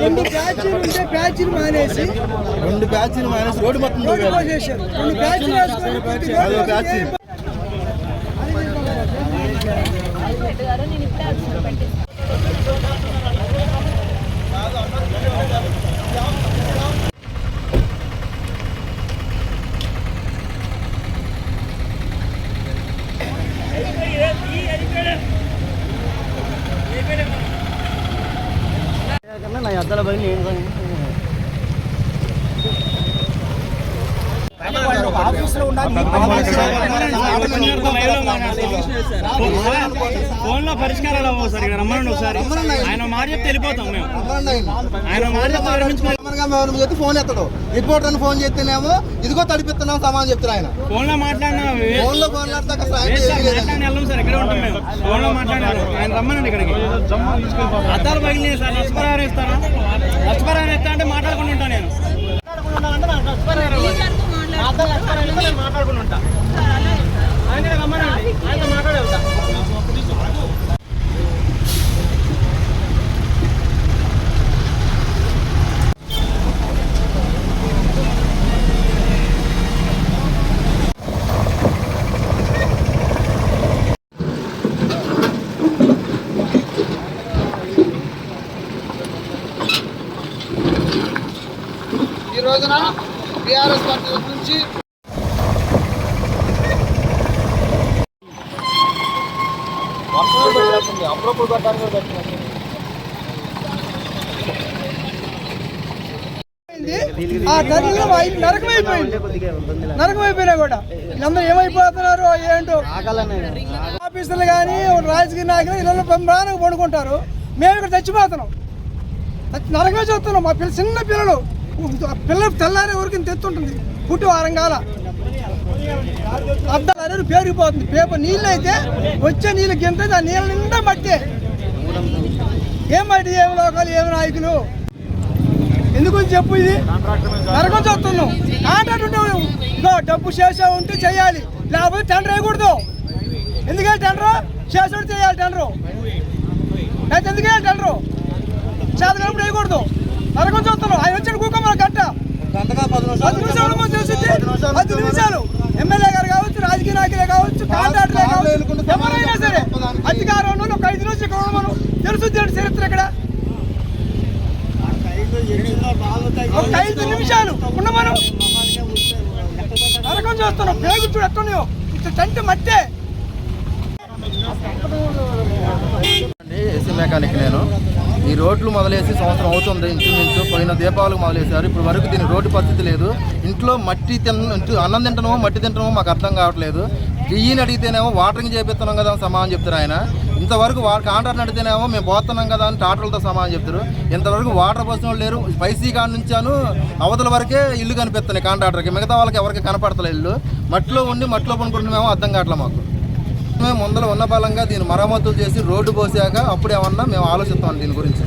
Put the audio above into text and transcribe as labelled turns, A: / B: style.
A: రెండు బ్యాచ్లు ఉంటే బ్యాచ్లు మానేసి
B: రెండు బ్యాచ్లు మైనస్ రోడ్డు మొత్తం.
A: పోసేసారు రెండు బ్యాచ్లు
B: బ్యాచ్
C: Salam. నేను
D: ఫోన్లో పరిష్కారాలు అవ్వవు సార్ ఇక్కడ రమ్మనండి ఒకసారి. ఆయన మాట చెప్తే వెళ్ళిపోతాం మేము. ఆయన మాట చెప్తే
B: ఫోన్ ఎత్తడు. రిపోర్టర్ అని ఫోన్ చేస్తేనేమో ఇదిగో తడిపిస్తున్నాం సమానం చెప్తారు ఆయన.
D: ఫోన్లో మాట్లాడినా
B: ఫోన్లో ఫోన్ మాట్లాడతాక
D: సార్. మాట్లాడిన వెళ్ళం ఇక్కడే ఉంటాం మేము. ఫోన్లో మాట్లాడారు ఆయన రమ్మనండి ఇక్కడికి. అద్దాలు పగిలినాయి సార్ నష్టపరిహారం ఇస్తారా? నష్టపరిహారం ఇస్తా అంటే మాట్లాడుకుంటూ ఉంటా నేను ఉంటా ఆయన రమ్మనండి. ఆయన మాట్లాడే
B: ఈ రోజున టీఆర్ఎస్ పార్టీ నుంచి
A: ఆ తల్లి నరకం అయిపోయింది నరకం అయిపోయినా కూడా. వీళ్ళందరూ ఏమైపోతున్నారు ఏంటో? ఆఫీసర్లు కానీ రాజకీయ నాయకులు ఇళ్ళలో బ్రహ్మాండంగా పడుకుంటారు. మేము ఇక్కడ చచ్చిపోతున్నాం. చచ్చి- నరకమే చూస్తున్నాం. మా పిల్ల చిన్న పిల్లలు. పిల్లలు తెల్లారే ఊరికి తెత్తుంటుంది పుట్టి వారం కాల. అనేది పేరుకుపోతుంది పేపర్ నీళ్ళు అయితే వచ్చే నీళ్ళు గింత ఆ నీళ్ళ నిండా మట్టే. ఏం మట్టి ఏం లోకాలు ఏం నాయకులు? ఎందుకు చెప్పు ఇది? నరకం చూస్తున్నాం. కాంట్రాక్ట్ ఉంటే డబ్బు చేసే ఉంటే చేయాలి. లేకపోతే టెండర్ వేయకూడదు. ఎందుకంటే టెండర్? చేసేవాడు చేయాలి టెండరు. అయితే ఎందుకే టెండరు? చేతకప్పుడు వేయకూడదు. నరకం చూస్తున్నాం. ఆయన వచ్చాడు కూకమ్మ గంట. నిమిషాలు పది నిమిషాలు. ఎమ్మెల్యే గారు అధికారంలో ఒక ఐదు రోజులు ఇక్కడ మనం. తెలుసు చరిత్ర ఇక్కడ ఒక ఐదు నిమిషాలు ఉన్న మనం. నరకం చేస్తున్నాం పేగు చూడు ఎట్టున్నాయో ఇట్లా మట్టే.
B: ఏసీ మెకానిక్ నేను. ఈ రోడ్లు మొదలేసి సంవత్సరం అవుతుంది ఇంచుమించు. పోయిన దీపావళికి మొదలేశారు. ఇప్పుడు వరకు దీని రోడ్డు పరిస్థితి లేదు. ఇంట్లో మట్టి తిన అన్నం తింటనమో మట్టి తింటనమో మాకు అర్థం కావట్లేదు. బియ్యని అడిగితేనేమో వాటరింగ్ చేపిస్తున్నాం కదా అని సమానం చెప్తారు ఆయన. ఇంతవరకు వా కాంట్రాక్ట్ అడిగితేనేమో మేము పోతున్నాం కదా అని టాటర్లతో సమానం చెప్తారు. ఇంతవరకు వాటర్ పోసిన వాళ్ళు లేరు. స్పైసీ కాడ నుంచాను అవతల వరకే ఇల్లు కనిపిస్తున్నాయి కాంట్రాక్టర్కి. మిగతా వాళ్ళకి ఎవరికి కనపడతలే ఇల్లు. మట్టిలో ఉండి మట్టిలో పనుకుంటున్నామేమో అర్థం కావట్లేదు మాకు. మేము ముందర ఉన్న బలంగా దీన్ని మరమ్మతులు చేసి రోడ్డు పోసాక అప్పుడు ఏమన్నా మేము ఆలోచిస్తాం దీని గురించి.